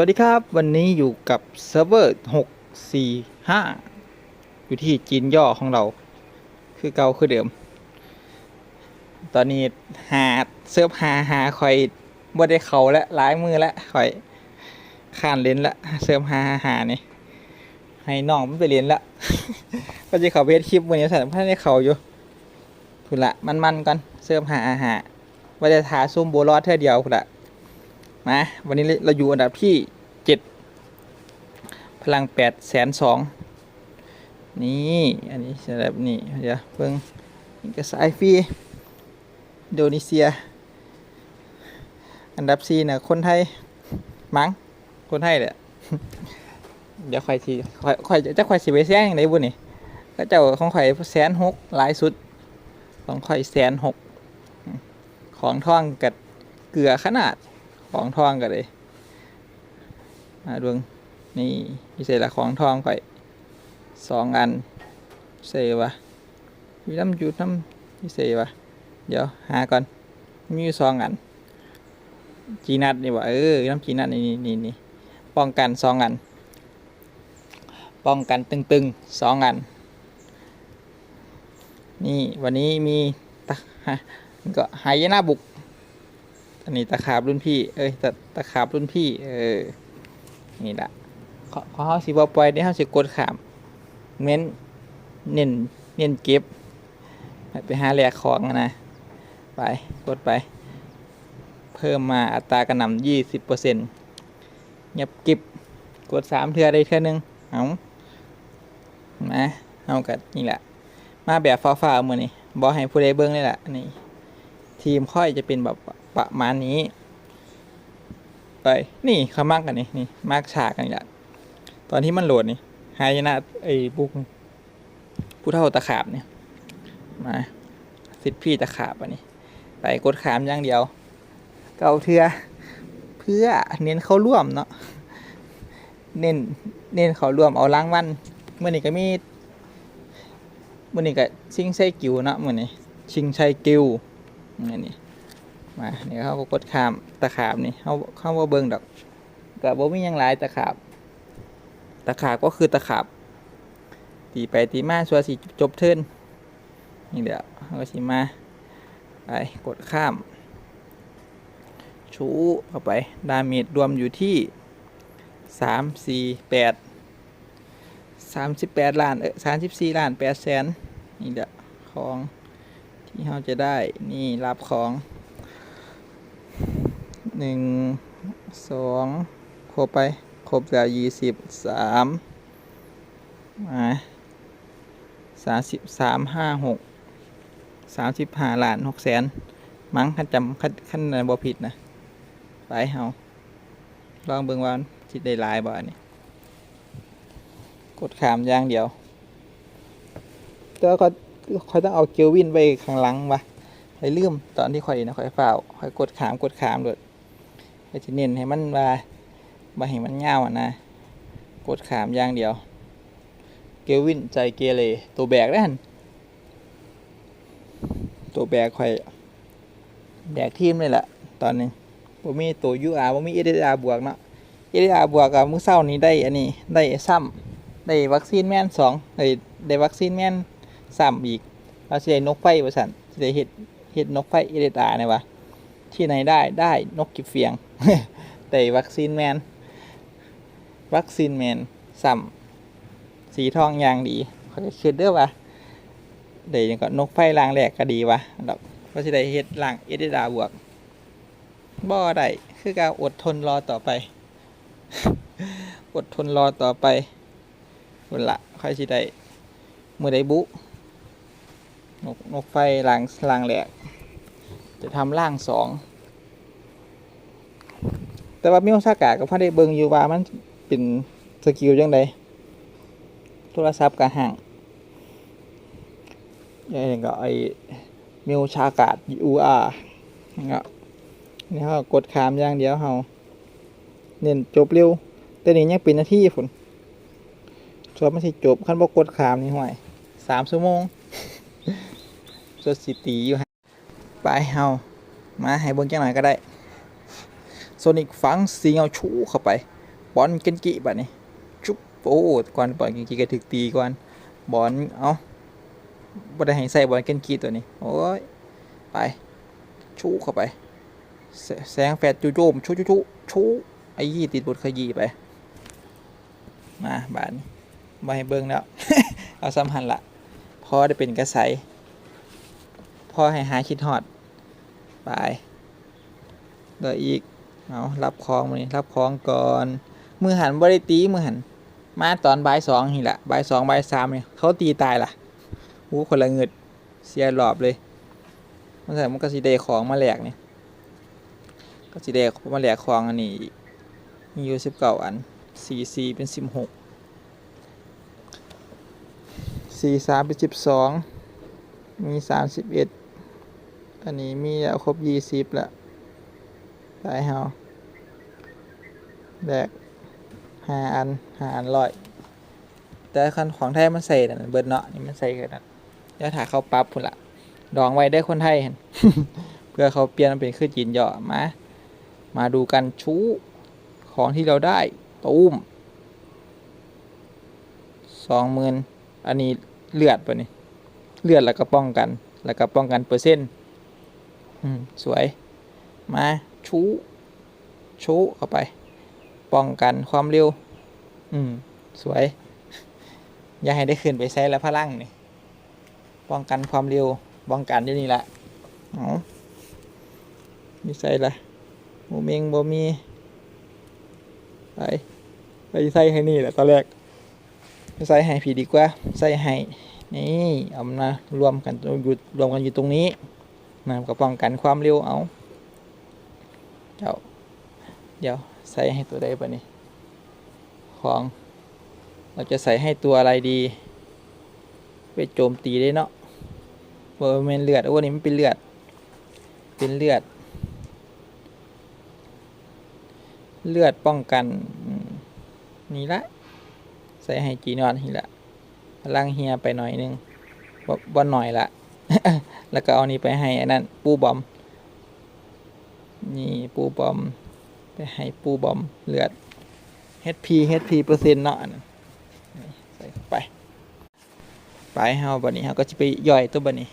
วัสดีครับ วันนี้อยู่กับเซิร์ฟเวอร์ 645 อยู่ที่จีนย่อของเรา คือเก่าคือเดิม ตอนนี้หาเซิร์ฟหาหาคอยบ่ได้เขาและหลายมือและคอยข้านเล่นละเซิร์ฟหาหาหานี่ให้น้องมันไปเรียนละก็จะเขาเฮ็ดคลิปวันนี้สันพันได้เขาอยู่คุนละมันมันๆก่อนเซิร์ฟหาหาว่าจะทาซุ่มโบลอดเท่าเดียวคุนละ มาวันนี้เราอยู่อันดับที่เจ็ดพลังแปดแสนสองนี่อันนี้สำหรับนี่เดี๋ยวเพิ่งนี่ก็สายฟีอินโดนีเซีย อันดับสี่นะคนไทยมั้งคนไทยแหละเดี๋ยวค่อยทีค่อยค่จะค่อยสิไปแซงอย่างไรบุญนี่ก็เจ้าของข่อยแสนหกหลายสุด ของข่อยแสนหกของท่องกับเกลือขนาด ของทองกันเลยมาดวงนี่พิเศษละของทองไปสองอันเซวะมีน้ำจุดน้ำพิเศษวะเดี๋ยวหาก่อนมีสองอันจีนัดนี่วะเออน้ำจีนัดนี่นี่นี่นป้องกันสองอัน ป้องกันตึงๆสองอัน นี่วันนี้มีตะฮะก็หายนะบุก อันนี้ตะขาบรุ่นพี่ เอ้ยตะตะขาบรุ่นพี่ เออ นี่ละขอขอเขาสิบอปล่อยได้เขาสิกดขามเม้นเน้นเน้นเก็บ ไปหาแหลกของอะนะไปกดไป เพิ่มมาอัตรากระหน่ำยี่สิบเปอร์เซ็นต์เงียบกิบกดสามเทือได้เทือหนึงเอามาเอากัดนี่แหละ มาแบบฟ้าๆมือนี่บอให้ผู้ใดเบิ้งนี่แหละนี่ทีมค่อยจะเป็นแบบ ประมาณนี้ไปนี่เขามากกันนี่นี่มากฉากกันนี่แหละตอนที่มันโหลดนี่หายนะไอ้บุกผู้เท่าตะขาบเนี่ยมาสิทธิ์พี่ตะขาบอันนี้ไปกดขามอย่างเดียว เกาเทือเพื่อเน้นเข้าร่วมเนาะเน้นเน้นเขาร่วมเอาล้างวันเมื่อนี้ก็มีเมื่อนี้ก็ชิงไส้กิวเนาะเมื่อนี้ชิงชัยกิวนี่นี่ มาเนี่ยเขาก็กดขามตะขาบนี่เขาเขาว่าเบิ่งดอกกับบ่มีหยังหลายตะขาบ ตะขาบก็คือตะขาบ ตีไปตีมาสัวสิจบเทินนี่เดี๋ยวเขาก็สิมาไปกดข้าม ชูเข้าไป ดาเมจรวมอยู่ที่สามสี่แปดสามสิบแปดล้านเออสามสิบสี่ล้านแปดแสนนี่เดี๋ยวของที่เราจะได้นี่รับของ หนึ่งสองครบไป ครบแล้วยี่สิบสามมาสามสิบสามห้าหกสามสิบห้าล้านหกแสน มั้งคันจำคันคันไหนบ่ผิดนะ ไปเฮาลองเบิ่งว่าจิตได้ลายบ่อันนี้กดขามอย่างเดียวแต่ว่าก็คอยต้องเอาเกลวินไปข้างหลังวะไปลืมตอนที่คอยนะคอยเฝ้าคอยกดขามกดขามด้วย คอยจะเน้นให้มันว่าบ่ให้มันเงาอะนะกดขามอย่างเดียว เกวินใจเกเรตัวแบกได้หันตัวแบกคอยแบกทีมเลยแหละตอนนี้ผมมีตัวยูอาร์ผมมีเอเดอาบวกเนาะเอเดอาบวกกับมือเช้านี้ได้อันนี้ได้ซ้ำได้วัคซีนแม่นสองได้ได้วัคซีนแม่นซ้ำอีกเราสิได้นกไฟประสันสิได้เห็ดเห็ดนกไฟเอเดตาเนี่ยวะ ที่ไหนได้ได้นกกิบเฟียง แต่วัคซีนแมน วัคซีนแมนซ้ำสีทองอยางดีเขาจะคิดเด้อวะเดี๋ยวก็นกไฟลางแหลกก็ดีวะดอกก็สิได้เห็ดลางเอเดตาบวกบ่ได้คือการอดทนรอต่อไป อดทนรอต่อไปคนละค่อยสิได้มือได้บุนกนกไฟลางลางแหลก จะทำล่างสองแต่ว่ามิโอซากะก็พอได้เบิงอยู่ว่ามันเป็นสกิลยังไงโทรศัพท์กะห่างอย่างก็ไอมิโอชากาดยูอาร์เนี่ยเขากดขามอย่างเดียวเขาเน้นจบเร็ว แต่นี่ยังเป็นหน้าที่ฝนสวบไม่ใช่จบขั้นบกกดขามนี่ห่วยสามชั่วโมงสดสิตีอยู่ฮะ ไปเฮามาให้เบิ่งจังหน่อยก็ได้โซนิกฟังสีเงาชูเข้าไปบอลเกนกิบัดนี้ชุบโอ้ก่อนบอลเกนกิก็ถึกตีก่อนบอลเอาบ่ได้ให้ใส่บอลเกนกิตัวนี้โอ้ยไปชูเข้าไป แสแสงแฟดจุโจมชูชูชูชูไอ้ยี่ติดบทขยี้ไป มาบานี้มาให้เบิ่งแล้ว เอาซ้ำหันละพอได้เป็นกระใสพอให้หาคิดฮอด ไปเดี๋ยวอีกเอารับของมานี่รับของก่อน มือหันบริตีมือหัน มาตอนบ่ายสองนี่แหละบ่ายสองบ่ายสามเนี่ยเขาตีตายล่ะหูคนละเงิดเสียหลอบเลยมันใส่มันก็สีเดของมาแหลกเนี่ยก็สีเดมาแหลกของอันนี้มีอยู่สิบเก้าอันสี่สี่เป็นสิบหกสี่สามเป็นสิบสองมีสามสิบเอ็ด อันนี้มีแล้วครบยี่สิบแล้วได้เฮาแดกหาอันหาอันร้อย แต่คันของไทยมันใส่นั่นเบิดเนาะนี่มันใส่กันนั่นเดี๋ยวถ่าเขาปั๊บพุ่นละดองไว้ได้คนไทยเหั่นเพื่อเขาเปลี่ยนมันเป็นขึ้นจีนเหยาะมา มาดูกันชู้ของที่เราได้ตุ้มสองหมื่นอันนี้เลือดปะนี่เลือดแล้วก็ป้องกัน แล้วก็ป้องกันเปอร์เซ็นต์ อืม สวย มา ชูชูเข้าไป ป้องกันความเร็ว อืม สวย อย่าให้ได้ขึ้นไปใช้แล้วพลังนี่ ป้องกันความเร็ว ป้องกันที่นี่แหละเอามีใส่ละโมเมงบ่มีไปไปใส่ให้นี่แหละตอนแรกไปใส่ให้ผีดีกว่า ใส่ให้ นี่ เอามารวมกันอยู่รวมกันอยู่ตรงนี้ นะก็ป้องกันความเร็วเอาเจ้าเดี๋ยวใส่ให้ตัวใดปะนี่ของเราจะใส่ให้ตัวอะไรดี ไปโจมตีได้เนาะเบอร์เมนเลือดโอ้นี่มันเป็นเลือด เป็นเลือด เลือดป้องกันนี่ละ ใส่ให้จีนอนนี่ละพลังเฮียไปหน่อยนึงบ่บ่หน่อยละ แล้วก็เอานี้ไปให้อันนั้นปูบอม นี่ปูบอม ไปให้ปูบอมเลือด HP HP เปอร์เซ็นต์เนาะใส่เข้าไป ไปเฮาบัดนี้เฮาก็จะไปย่อยตัวบัดนี้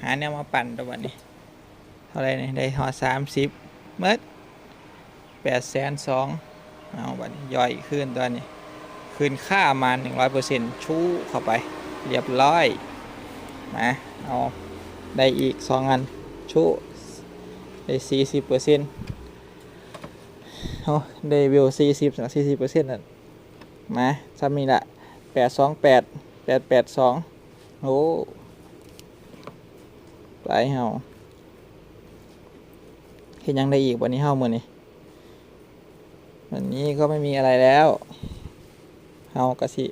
หาแนวมาปั่นตัวบัดนี้ เท่าไหรนี่ยได้หอสามสิบเมื่อแปดแสนสองเอาบัดนี้ย่อยขึ้นตัวนี้คืนค่ามาหนึ่งร้อยเปอร์เซ็นต์ชูเข้าไป เรียบร้อยมา เอาได้อีกสองอันชูได้สี่สิบเปอร์เซ็นต์เอาได้วิวสี่สิบสี่สิบเปอร์เซ็นต์นั่นมาซ้ำนี่ละแปดสองแปดแปดแปดสองโอ้ไปเฮาเห็นยังได้อีกวันนี้เฮามือนี่วันนี้ก็ไม่มีอะไรแล้วเฮากะสิ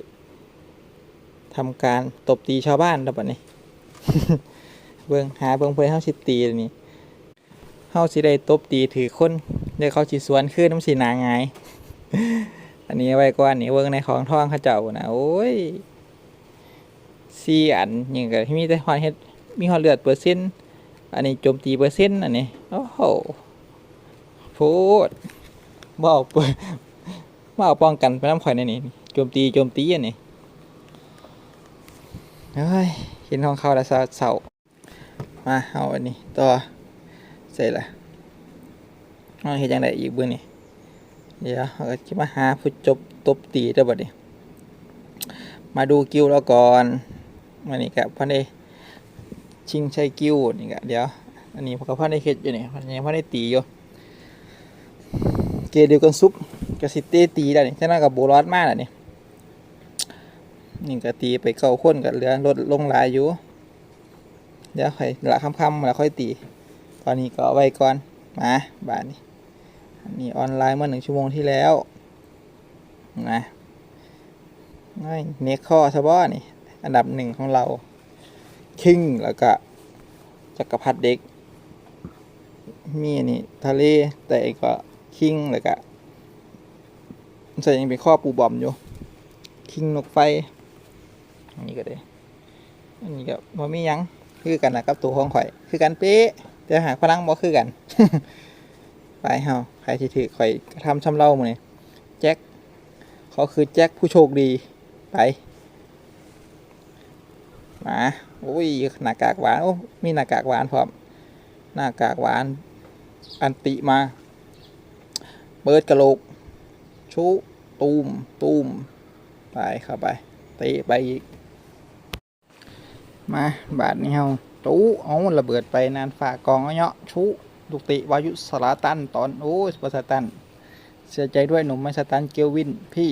ทำการตบตีชาวบ้านแล้วบัดนี้ เบิ่งหาเบิ่งเพื่อเฮาสิตีนี้เฮาสิได้ตบตีถือคนเดี๋ยวเขาสิสวนขึ้นน้ำสีหนางายอันนี้ไว้ก่อนนี่เบิ่งในของทองเขาเจ้านะโอ้ยสี่อันยังก็มีแต่ฮอดเฮ็ดมีฮอดเลือดเปอร์เซ็นต์อันนี้โจมตีเปอร์เซ็นต์อันนี้โอ้โหโพดบ่เอาเปิดบ่เอาป้องกันไปน้ำข่อยในนี่โจมตีโจมตีอันนี้เฮ้ย เห็นของเขาแล้วเศร้ามาเอาอันนี้ต่อใส่ละเอาเฮ็ดจังไดอีกบิ่งนี่เดี๋ยวเราจะมาหาผู้จบตบตีเด้บัดนี้มาดูกิ้วแล้วก่อนมานี่กับพันได้ชิงชัยกิ้วนี่กะเดี๋ยวอันนี้พวกพันได้เฮ็ดอยู่นี่พันยังพันได้ตีอยู่เกเดียวกันซุปกะสิเตตีแล้นี่ฉะนั้นกับโบรอดมากแล้วนี่ นี่ก็ตีไปเก้าคนกับเหลือลดลงหลายอยู่ เดี๋ยวค่อยละค่ำๆแล้วค่อยตี ตอนนี้ก็ไว้ก่อน มาบาทนี้อันนี้ออนไลน์เมื่อหนึ่งชั่วโมงที่แล้วนะง่เนคข้อซะบ่นี่ อันดับหนึ่งของเรา คิงแล้วก็จักรพรรดิเด็ก มีนนี้ทะเลแต่ก็คิงแล้วก็ใส่ยังเป็นข้อปูบอมอยู่ คิงนกไฟ อันนี้ก็ได้อันนี้ก็บ่มียังคือกันนะกับตัวของข่อย คือกันเป๊ะแต่หาพลังบ่คือกัน ไปเฮาใครที่ถือข่อยทำชำเล่ามื้อนี้แจ็คเขาคือแจ็คผู้โชคดีไปมาโอ้ยหน้ากากหวานโอ้มีหน้ากากหวานพร้อมหน้ากากหวาน อันติมาเปิดกระโหลก ชุ ตูมตูมไปเข้าไปตะไปอีก มาบาทนี้เฮาตู้เอาระเบิดไปนานฝากองเอาเนาะชุลูกติวายุสลาตันตอนโอ้ยบสตันเสียใจด้วยหนุ่มไม่สตันเกลวินพี่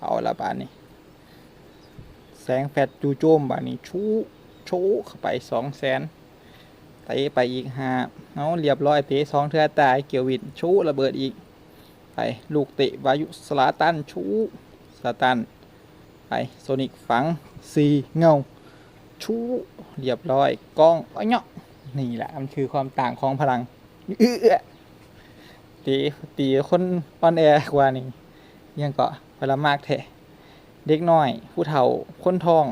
เอาละบาทนี้ แสงแฟดจูโจมบาทนี้ชูชูเข้าไปสองแสนเตะไปอีกห้าเอาเรียบร้อยเตะสองเทือตายเกลวินชูระเบิดอีกไปลูกเตะวายุสลาตันชูสลาตันไปโซนิกฝังสีเงา ชูเรียบร้อยกล้องอ้อยเนาะนี่แหละมันคือความต่างของพลังเออตีตีคนออนแอร์กว่านี่ยังเกาะพลามากแท้เด็กน้อย ผู้เฒ่าคนทอง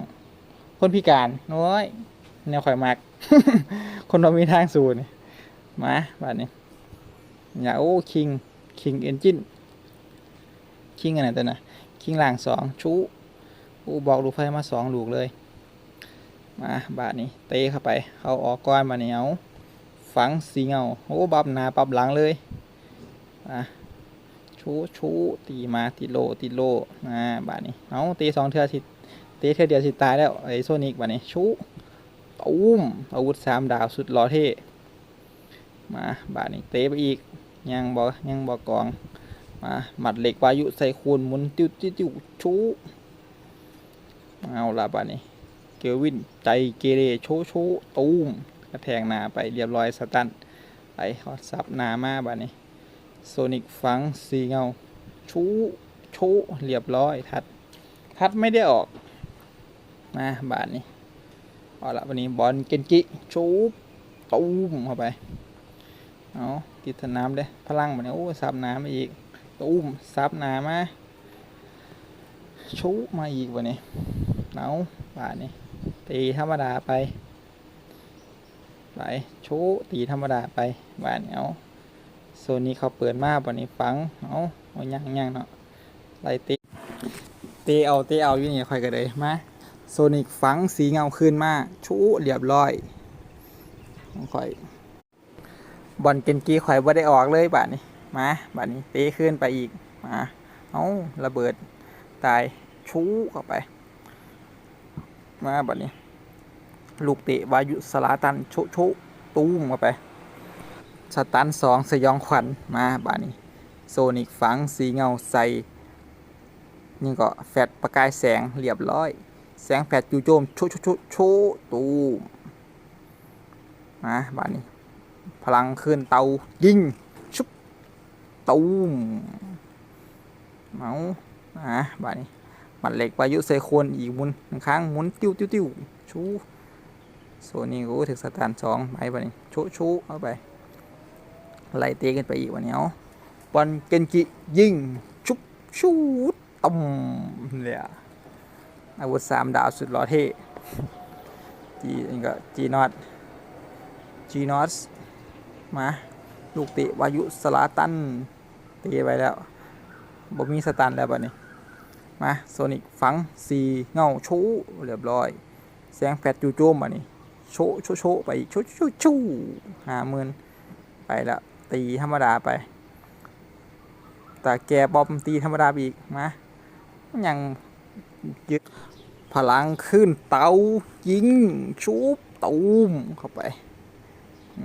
คนพิการน้อยแนวข่อยมากคนเรามีทางสู่นี่มาบัดนี้อย่าโอ้คิงคิงเอนจินคิงอันไหนตัวนะคิงหล่างสองชูอู้บอกลูกไฟมาสองลูกเลย มาบาทนี้เตะเข้าไป เขาออกก้อนมาเหนียวฝังสีเงาโอ้บับหนาปับหลังเลยอะชูชูตีมาติโลติโลอ่าบาทนี้เอาตีสองเทือสิเตะเทือเดียวสิตายแล้วไอ้โซนิกบาทนี้ชูตุ้มอาวุธสามดาวสุดหล่อเท่มาบาทนี้เตะไปอีกยังบอกยังบอกกองมาหมัดเหล็กวายุใส่คูณหมุนติ้วติ้วชูเอาละบาทนี้ ลวิน ใจเกเรโชโชตูมกระแทงหนาไปเรียบร้อยสตันไปฮอตซับหนามาบานี้โซนิกฟังสีเงาชูโชเรียบร้อยทัด ทัดไม่ได้ออกมาบาดนี้เอาละวันนี้บอลเกนกิชูตูมเข้าไปเอาติดนามเลยพลังบัดนี้โอ้ซับหนามาอีกตูมซับหนามาชูมาอีกวันนี้เอาบาดนี้ ตีธรรมดาไป ไปชว์ตีธรรมดาไปบ้านเอาโซนนี้เขาเปิดมาบนนี้ฟังเอาเอายังยังเนาะไล่ตีตีเอาตีเอาอยู่นี่ค่อยกันเลยมาโซนิกฟังสีเงาขึ้นมาชูเรียบร้อยค่อยบอลเกนกี้ข่อยบ่ได้ออกเลยบาดนี้มาบาดนี้ตีขึ้นไปอีกมาเอาระเบิดตายชูเข้าไป มาบัดนี้ ลูกเตะวายุสลาตัน โชโชตุ้มเข้าไป สตันสองสยองขวัญมาบัดนี้ โซนิกฝังสีเงาใสนี่ก็แฟดประกายแสงเรียบร้อย แสงแฟดจู่โจมโชโชโชโชตูมมาบัดนี้ พลังขึ้นเตายิงชุบตูมเมาอะบัดนี้ หมัดเหล็กวายุเซโคนอีกมุนหนึ่งครั้งหมุนติ้วติ้วติ้วชูโซนี่กูถึงสถานสองไปไปนี่ชูชูเอาไปไล่เตะกันไปอีกวันนี้เอาบอลเกนกิยิงชุบชูต้มเนี่ยอาวุธสามดาวสุดหล่อเท่จีนี่ก็จีนอตจีนอตมาลูกเตะวายุสลาตันเตะไปแล้วบ่มีสตันแล้วบัดนี้ มาโซนิกฝังสีเงาชว์เรียบร้อย แสงแฟดจูโจมมานี่โชว์โชว์โชไปอีกโชว์โชว์โชว์หาหมื่นไปล้วตีธรรมดาไป แต่แกบอมตีธรรมดาอีกมายังยึดพลังขึ้นเตายิงชุบตูมเข้าไป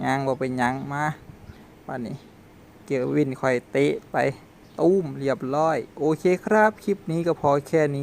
ยังบ่เป็นยังมาวันนี้เกียววินคอยเตะไป ตุ้มเรียบร้อย โอเคครับ คลิปนี้ก็พอแค่นี้